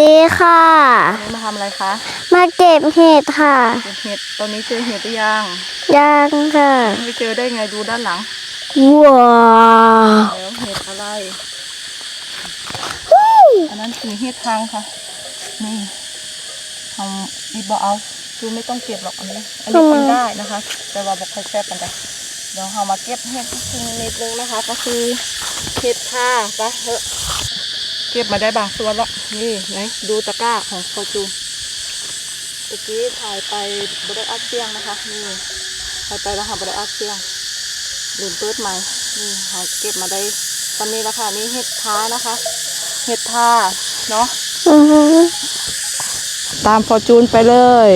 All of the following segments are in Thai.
ดีค่ะ วันนี้มาทำอะไรคะ มาเก็บเห็ดค่ะเก็บเห็ด ตอนนี้เจอเห็ดหรือยัง ยังค่ะไม่เจอได้ไงดูด้านหลัง ว้าวแล้วเห็ดอะไร อันนั้นคือเห็ดทางค่ะ นี่ทำอีบเอาคือไม่ต้องเก็บหรอกอันนี้ อันนี้กินได้นะคะ แต่ว่าบอกค่อยแซ่บกันจ้ะเดี๋ยวเรามาเก็บเห็ดอีกทีนิดนึงนะคะ ก็คือเห็ดทาไปะเถอะเก็บมาได้บางส่วนแล้วนี่ไหนดูตะกร้าของฟอจูนตะกี้ถ่ายไปบริอัดเสียงนะคะนี่ถ่ายไปแล้วค่ะบริอัดเสียงลืมเปิดใหม่นี่เราเก็บมาได้ตอนนี้แล้วค่ะนี่เห็ดท้านะคะ เห็ดท่าเนาะอือหือตามฟอร์จูนไปเลย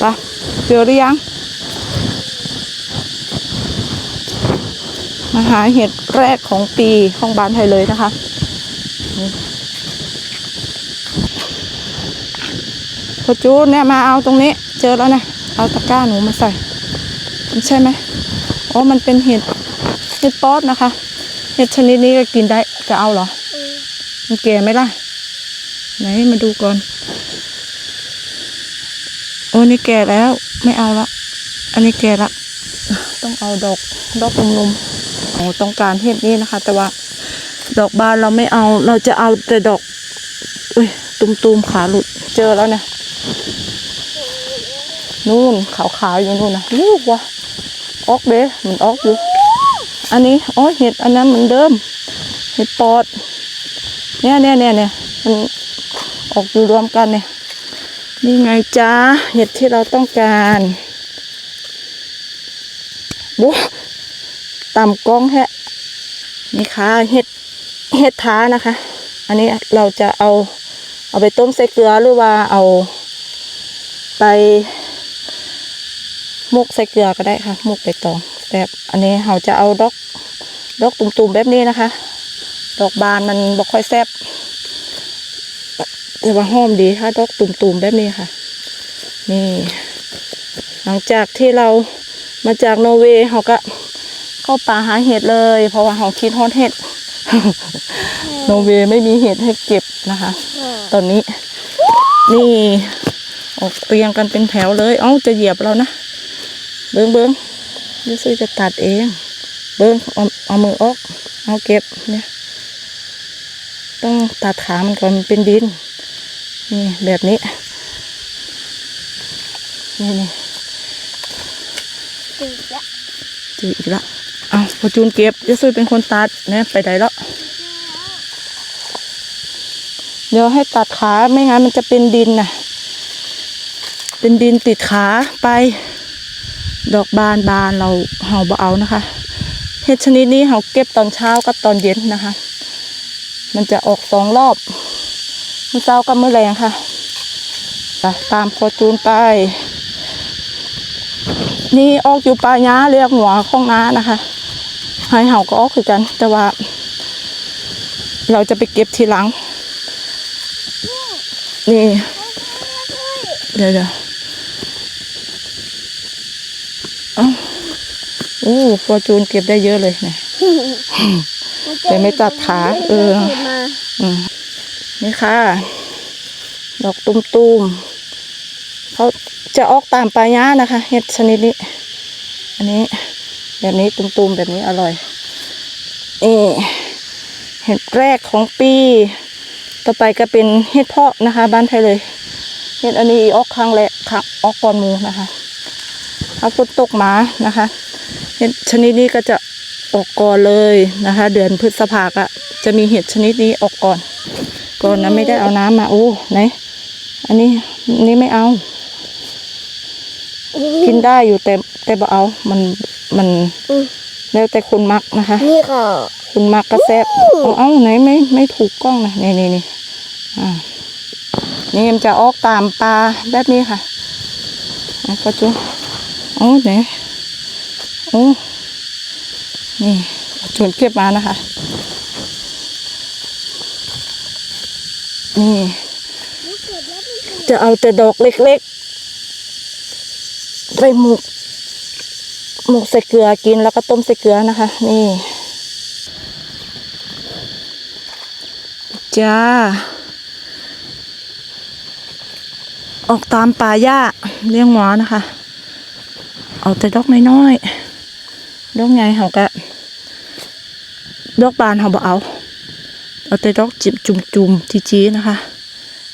ไปะเจอหรือยัง มาหาเห็ดแรกของปีของบ้านไทยเลยนะคะ นี่อจูเนี่ยมาเอาตรงนี้ เจอแล้วนะ เอาตะกร้าหนูมาใส่มันใช่ไหมอ๋อมันเป็นเห็ดเห็ดป๊อดนะคะ เห็ดชนิดนี้ก็กินได้จะเอาเหรอมันแก่ไหมล่ะ ไหนมาดูก่อน โอ้นี่แก่แล้ว ไม่เอาละอันนี้แก่ละต้องเอาดอกดอกนมๆโอ้ต้องการเห็ดนี้นะคะ แต่ว่า ดอกบานเราไม่เอา เราจะเอาแต่ดอกอุ้ยตุมๆขาหลุด เจอแล้วเนี่ยนู่นขาวๆอยู่นู่นนะลูกวะออกเด้มันออกอยู่ อันนี้อ้ยเห็ดอันนั้นเหมือนเดิม เห็ดปอด เนี่ยเนี่ยเนี่ยเนี่ยมันออกอยู่รวมกันเนี่ยนี่ไงจ้าเห็ดที่เราต้องการบุ๊ต่ำกล้องแฮะนี่ค่ะเห็ด เห็ดท้านะคะ อันนี้เราจะเอาเอาไปต้มใส่เกลือหรือว่าเอา ไปมุกใส่เกลือก็ได้ค่ะ มุกไปตองแบบอันนี้เราจะเอาดอกดอกตุ่มๆแบบนี้นะคะ ดอกบานมันบ่ค่อยแซ่บแต่ว่าหอมดีถ้าดอกตุ่มๆแบบนี้ค่ะ นี่ หลังจากที่เรามาจากนอร์เวย์เขาก็เข้าป่าหาเห็ดเลย เพราะว่าเขาคิดฮอดเห็ด นอร์เวย์ไม่มีเห็ดให้เก็บนะคะ ตอนนี้ นี่ออกเรียงกันเป็นแถวเลย เอ้าจะเหยียบเรานะเบิ้งเบิ้งเดี๋ยวซื้อจะตัดเอง เบิ้งเอาเอามือออก เอาเก็บเนี่ย ต้องตัดขามันก่อนมันเป็นดิน นี่แบบนี้ นี่นี่ติดละจืดอีกละ เอาพอจูนเก็บยะซุยเป็นคนตัดนี่ยไปไหนแล้ว เดี๋ยวให้ตัดขาไม่งั้นมันจะเป็นดินน่ะเป็นดินติดขาไป ดอกบานบานเราเห่าบ่เอานะคะเห็ดชนิดนี้เราเก็บตอนเช้ากับตอนเย็นนะคะ มันจะออกสองรอบเมื่อเช้ากับเมื่อแรงค่ะตามพอจูนไป นี่ออกอยู่ปลาย้าเรียกหัวข้องน้านะคะ หายเห่าก็ออกคือกัน แต่ว่า เราจะไปเก็บทีหลัง นี่ เดี๋ยวเดี๋ยวเอ้าโอ้ฟอร์จูนเก็บได้เยอะเลยเนี่ยแต่ไม่ตัดขา เออก็บมาอืมนี่ค่ะ ดอกตุ้มๆเขาจะออกตามปลายน้านะคะ เห็ดชนิดนี้ อันนี้ แบบนี้ตุ้มๆแบบนี้อร่อยเอเห็ดแรกของปี ต่อไปก็เป็นเห็ดเพาะนะคะ บ้านไทยเลย เห็ดอันนี้ออกครั้งแรกครั้งออกก่อนมูนะคะถ้าฝนตกมานะคะ เห็ดชนิดนี้ก็จะออกก่อนเลยนะคะ เดือนพฤษภาก็จะมีเห็ดชนิดนี้ออกก่อน ก่อนนะไม่ได้เอาน้ำมาโอ้ไหนอันนี้นนี้ไม่เอา กินได้อยู่แต่แต่บ่เอา มันมันอืมแล้วแต่คนมักนะคะ นี่ค่ะ คุณมักกระแซบเอาเอาไหนไม่ไม่ถูกกล้องนะนี่นี่นี่อ่านี่มันจะออกตามปลาแบบนี้ค่ะเอาก็จุโอ้ไหนโอ้นี่ชวนเก็บมานะคะ นี่ จะเอาแต่ดอกเล็ก ๆไปหมกหมกใส่เกลือกินแล้วก็ต้มใส่เกลือนะคะ นี่ จ้า ออกตามป่าหญ้าเลี้ยงหมานะคะ เอาแต่ดอกน้อยๆดอกใหญ่เขาก็ดอกบานเขาบ่เอา เอาแต่ดอกจิบจุ่มๆจีๆนะคะ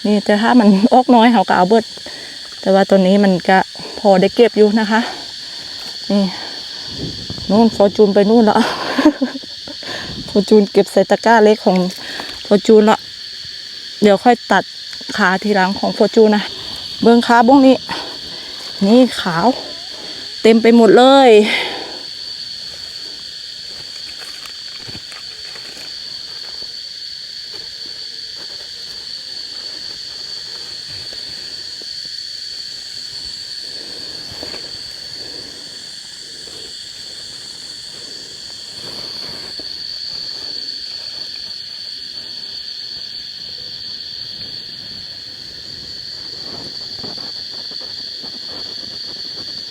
นี่แต่ถ้ามันออกน้อยเขาก็เอาเบิด แต่ว่าตัวนี้มันก็ พอได้เก็บอยู่นะคะ นี่นู่นฟอจูนไปนู่นแล้วฟอจูนเก็บใส่ตะกร้าเล็กของฟอจูนละเดี๋ยวค่อยตัดขาทีหลังของฟอจูนนะเบื้องขาบ้งนี้ นี่ขาว เต็มไปหมดเลย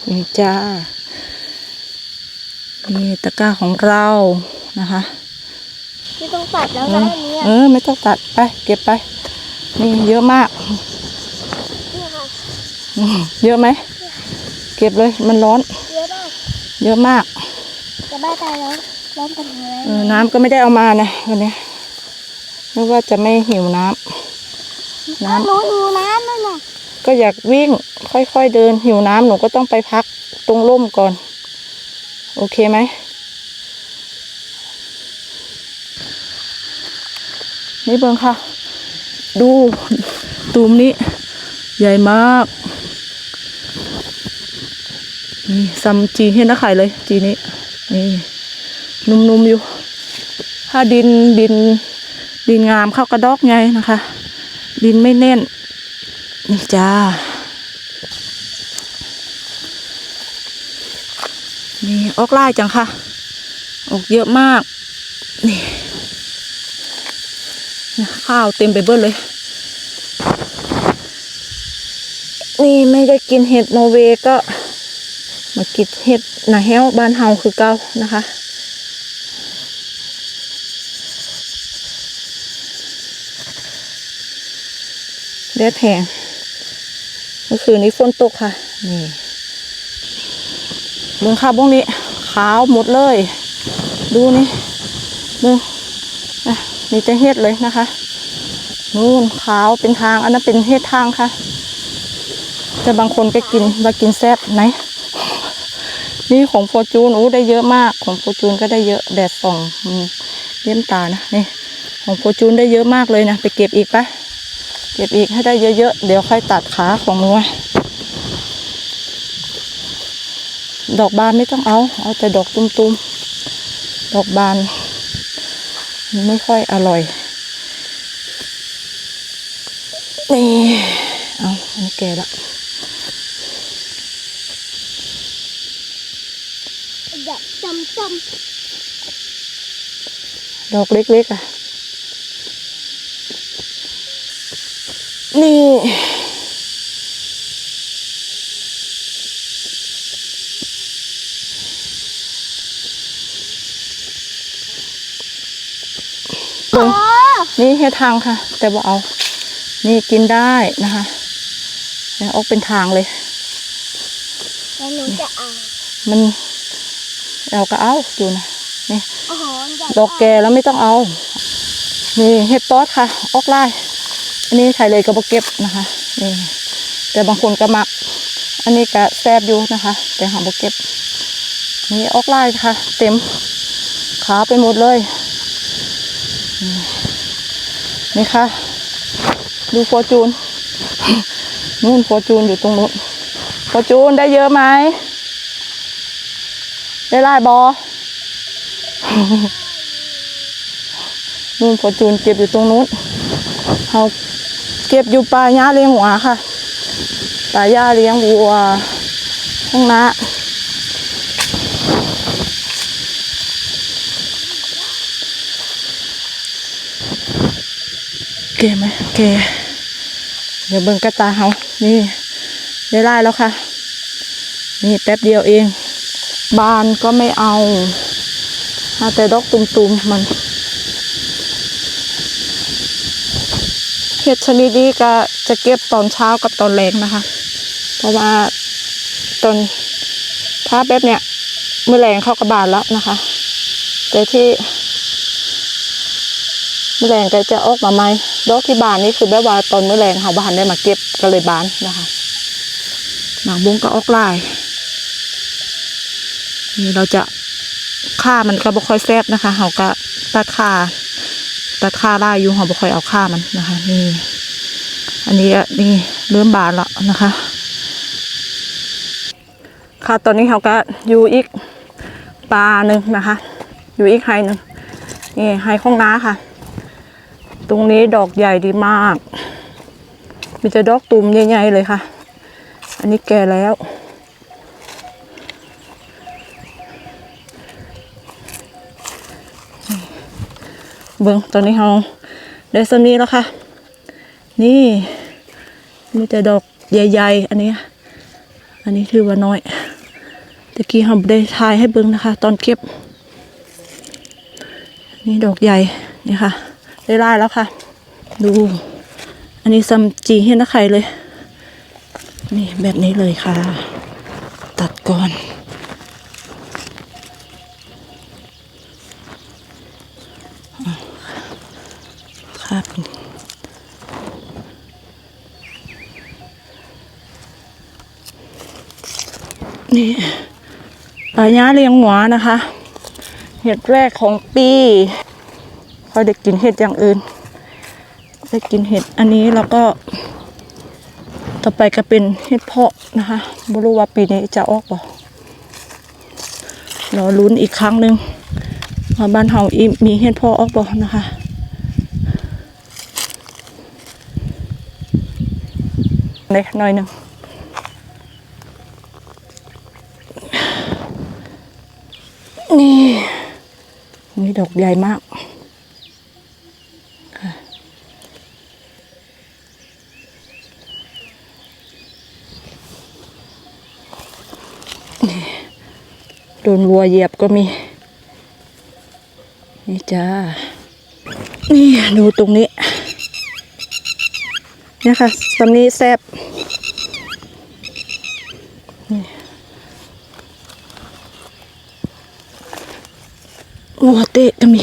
นี่จ้า นี่ตะกร้าของเรานะคะไม่ต้องตัดแล้วเอนะออันเนี้ยเออไม่ต้องตัดไป เก็บไป นี่เยอะมากนี่ค่ะอืมเยอะไหม เก็บเลยมันร้อน เยอะมากเยอะมากจะบ้าตายแล้วร้อนกันหัวแล้วเออน้ำก็ไม่ได้เอามานะวันนี้นึกว่าจะไม่หิวน้ำน้ำหนูหิวน้ำนั่นน่ะ ก็อยากวิ่งค่อยๆเดินหิวน้ำหนูก็ต้องไปพักตรงร่มก่อน โอเคไหมนี่เบิงค่ะ ดูตูมนี้ ใหญ่มาก นี่ซัมจีเห็นนะไข่เลย จีนี้นี่นุ่มๆอยู่ ถ้าดินดินดินงามเข้ากระดอกไงนะคะ ดินไม่แน่น นี่จ้า นี่ออกไล่จังค่ะ ออกเยอะมาก นี่ ข้าวเต็มไปเบิดเลย นี่ไม่ได้กินเห็ดนเวก็ มากินเห็ดนาแฮวบ้านเฮาคือเก่านะคะแดดแห้ง มื่อคืนนี้ฝนตกค่ะ นี่เบื้องข้าวบ้งนี้ขาวหมดเลย ดูนี่เบื้องอะมีแต่เห็ดเลยนะคะ นู่นขาวเป็นทาง อันนั้นเป็นเห็ดทางค่ะ แต่บางคนก็กินว่ากินแซ่บไหน นี่ของโฟจูนอู้ได้เยอะมาก ของโฟจูนก็ได้เยอะแดดส่องเลี้ยมตานะนี่ ของโฟจูนได้เยอะมากเลยนะ ไปเก็บอีกปะ เก็บอีกให้ได้เยอะๆ เดี๋ยวค่อยตัดขาของหนูไว้ดอกบานไม่ต้องเอา เอาแต่ดอกตุ้มๆ ดอกบานมันไม่ค่อยอร่อย นี่ เอาอันนี้แก่ละอยากจำจดอกเล็กๆอะ นี่ำอ๋อนี่เฮ็ดทางค่ะ แต่ว่าเอา นี่กินได้นะคะเนี่ยออกเป็นทางเลย แล้วหนูจะเอามันเราก็เอาอยู่นะนี่ โอ้โหอยากดอกแก่แล้วไม่ต้องเอา นี่เห็ดป๊อดค่ะ ออกไล่ อันนี้ใส่เลยกระบอกเก็บนะคะนี่แต่บางคนก็มัก อันนี้ก็แซบอยู่นะคะ แต่หาบกเก็บ นี่ออกไล่ค่ะ เต็มขาไปหมดเลยนี่นี่ค่ะ ดูฟอร์จูนนู่นฟอร์จูนอยู่ตรงนู้นฟอร์จูนได้เยอะไหมได้ไล่บอนู่นฟอร์จูนเก็บอยู่ตรงนู้นเขา เก็บอยู่ป่าหญ้าเลี้ยงหัวค่ะป่าหญ้าเลี้ยงวัวข้างหน้าเก๋ไหมเก๋เดี๋ยวเบิ่งกระตาเขานี่ ได้ไล่แล้วค่ะ นี่แป๊บเดียวเอง บานก็ไม่เอาเอาแต่ดอกตุ่มๆมัน เห็ดชนิดนี้ก็จะเก็บตอนเช้ากับตอนแรงนะคะ เพราะว่าตอนถ้าแบบเนี้ยเมื่อแรงเข้ากระบาลแล้วนะคะ แต่ที่เมื่อแรงก็จะออกมาใหมดอกที่บานนี่คือแบบว่าตอนเมื่อแรงเขาบานได้มาเก็บก็เลยบานนะคะหมากบุ้งก็ออกลายนี่เราจะค่ามันก็บ่ค่อยแซบนะคะเขาก็ตัดค่า ตัดค่าได้อยู่เขาบ่ค่อยเอาค่ามันนะคะ นี่ อันนี้นี่เริ่มบานแล้วนะคะ ค่ะตอนนี้เขาก็อยู่อีกปลาหนึ่งนะคะ อยู่อีกไฮหนึ่งนี่ไฮข้องน้าค่ะ ตรงนี้ดอกใหญ่ดีมาก มีแต่ดอกตุ่มใหญ่ๆเลยค่ะ อันนี้แก่แล้ว เบิ้งตอนนี้เราได้สำนี้แล้วค่ะ นี่มีแต่ดอกใหญ่ๆ อันนี้ อันนี้ถือว่าน้อยตะกี้เราได้ทายให้เบิ้งนะคะ ตอนเก็บ นี่ดอกใหญ่นี่ค่ะ ได้ไล่แล้วค่ะ ดู อันนี้ซัมจีเห็นนะไข่เลย นี่แบบนี้เลยค่ะ ตัดก่อน ครับนี่ปลาย้าเลี้ยงหัวนะคะ เห็ดแรกของปีพอได้กินเห็ดอย่างอื่นได้กินเห็ดอันนี้แล้วก็ต่อไปก็เป็นเห็ดเพาะนะคะไม่รู้ว่าปีนี้จะออกบ่รอลุ้นอีกครั้งหนึ่งว่าบ้านเฮาอีมีเห็ดเพาะออกบ่นะคะ เล็กหน่อยหนึ่งนี่นี่ดอกใหญ่มากโดนวัวเหยียบก็มี นี่จ้า นี่ดูตรงนี้ เนี่ยค่ะสำนี้แซบนี่วัวเตะก็มี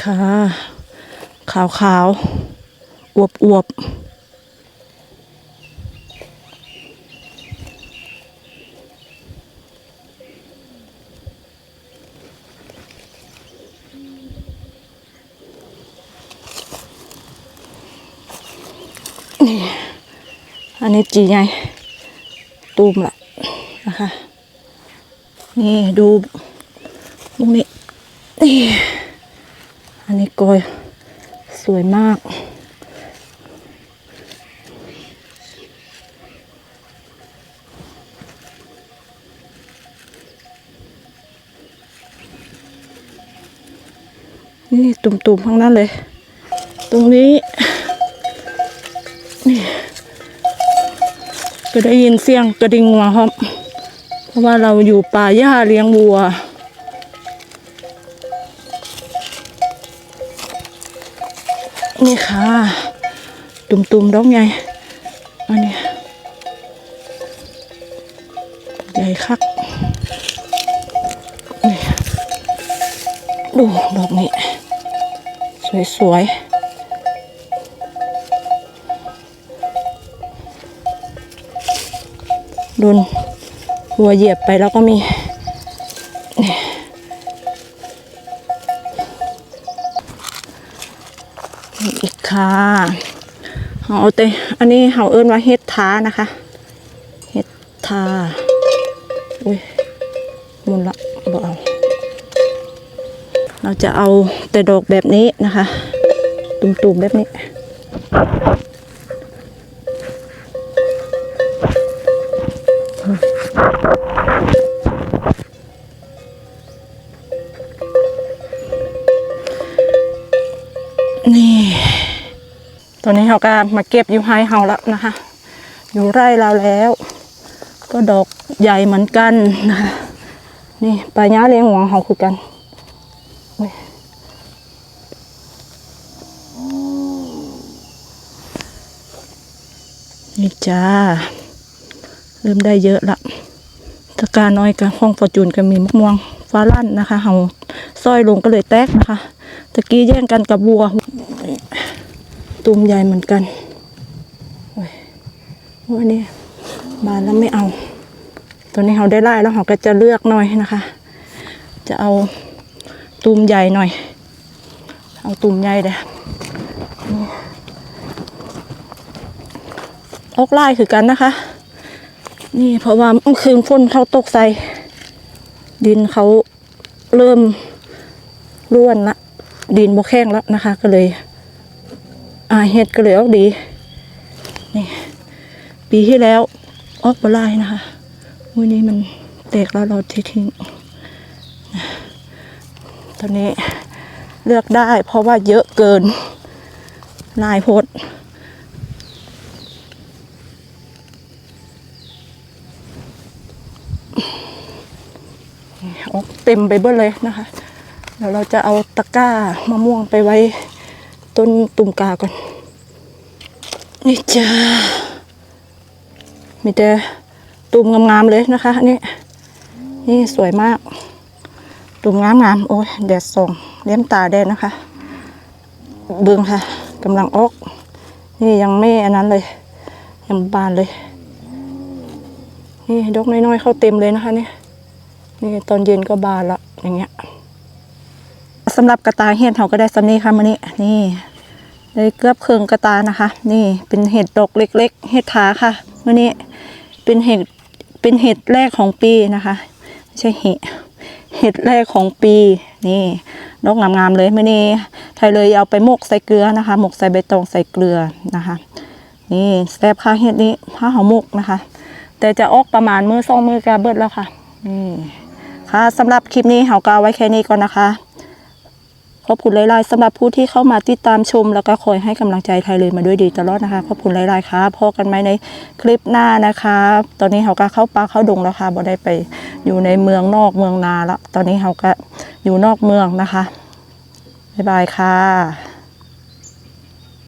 ค่ะ ขาวขาวอวบอวบ นี้จีไงตูมละนะคะนี่ดูตรงนี้นี่อันนี้กอยสวยมาก นี่ตุ่มๆทั้งนั้นเลย ตรงนี้นี่ ก็ได้ยินเสียงกระดิ่งวัวครับ เพราะว่าเราอยู่ป่าหญ้าเลี้ยงวัว นี่ค่ะ ตุ่มๆดอกใหญ่อันนี้ใหญ่คักนี่ดูดอกนี้ สวยๆ ดนหัวเหยียบไปแล้วก็มีนี่อีกค่ะเอาเตอันนี้เขาเอิ้นว่าเฮ็ดท้านะคะ เฮ็ดท้าอุ้ยมุนละบ่เอาเราจะเอาแต่ดอกแบบนี้นะคะ ตุ่มๆแบบนี้ ตัวนี้เขาก็มาเก็บอยู่ไฮเฮาแล้วนะคะ อยู่ไร่เราแล้ว ก็ดอกใหญ่เหมือนกันนะคะนี่ปลาย้าเลี้ยงหัวเขาคือกันนี่จ้าเริ่มได้เยอะละตะกร้าน้อยกับห้องฟอร์จูนก็มีมะม่วงฟ้าลั่นนะคะเฮาซอยลงก็เลยแตกนะคะตะกี้แย่งกันกับวัว ตุ่มใหญ่เหมือนกันโอ้ยวันนี้บานแล้วไม่เอา ตัวนี้เราได้ไล่แล้วเราก็จะเลือกหน่อยนะคะ จะเอาตุ่มใหญ่หน่อย เอาตุ่มใหญ่เด้ออกไล่คือกันนะคะ นี่เพราะว่าเมื่อคืนฝนเขาตกใส่ดินเขาเริ่มร่วนละดินบกแข้งแล้วนะคะ ก็เลย อาเห็ดก็เลยออกดี นี่ ปีที่แล้ว ออกปลายนะคะวันนี้มันแตกแล้วเราทิ้งตอนนี้เลือกได้เพราะว่าเยอะเกินลายโพดออกเต็มไปเบิดเลยนะคะ เดี๋ยวเราจะเอาตะกร้ามะม่วงไปไว้ ต้นตุ่มกาก่อน นี่จ้ามีแต่ตุ่มงามๆเลยนะคะนี่นี่สวยมาก ตุ่มงามๆโอ้ยแดดส่องเลี้ยมตาแดดนะคะ เบิ่งค่ะกำลังออก นี่ยังไม่อันนั้นเลย ยังบานเลย นี่ดอกน้อยๆเข้าเต็มเลยนะคะนี่นี่ตอนเย็นก็บานละอย่างเงี้ย สำหรับกระตาเห็ดเขาก็ได้สำนี้ค่ะมื่อนี้นี่ได้เกือบเครื่องกระตานะคะ นี่เป็นเห็ดดอกเล็ก ๆ เห็ดขาค่ะมื่อนี้เป็นเห็ดเป็นเห็ดแรกของปีนะคะไม่ใช่เห็ดเห็ดแรกของปีนี่ดอกงามๆเลยมื่อนี้ไทยเลยเอาไปหมกใส่เกลือนะคะหมกใส่ใบตองใส่เกลือนะคะ นี่แซ่บค่ะเห็ดนี้ผ้าหอมหมกนะคะ แต่จะออกประมาณมือสองมือกาเบิดแล้วค่ะนี่ค่ะสำหรับคลิปนี้เขาก็เอาไว้แค่นี้ก่อนนะคะ ขอบคุณหลายๆสำหรับผู้ที่เข้ามาติดตามชม แล้วก็คอยให้กำลังใจไทยเลยมาด้วยดีตลอดนะคะขอบคุณหลายๆค่ะพอกันไหมในคลิปหน้านะคะ ตอนนี้เขาก็เข้าป่าเข้าดงแล้วค่ะบ่ได้ไปอยู่ในเมืองนอกเมืองนาแล้วตอนนี้เขาก็อยู่นอกเมืองนะคะบ๊ายบายค่ะ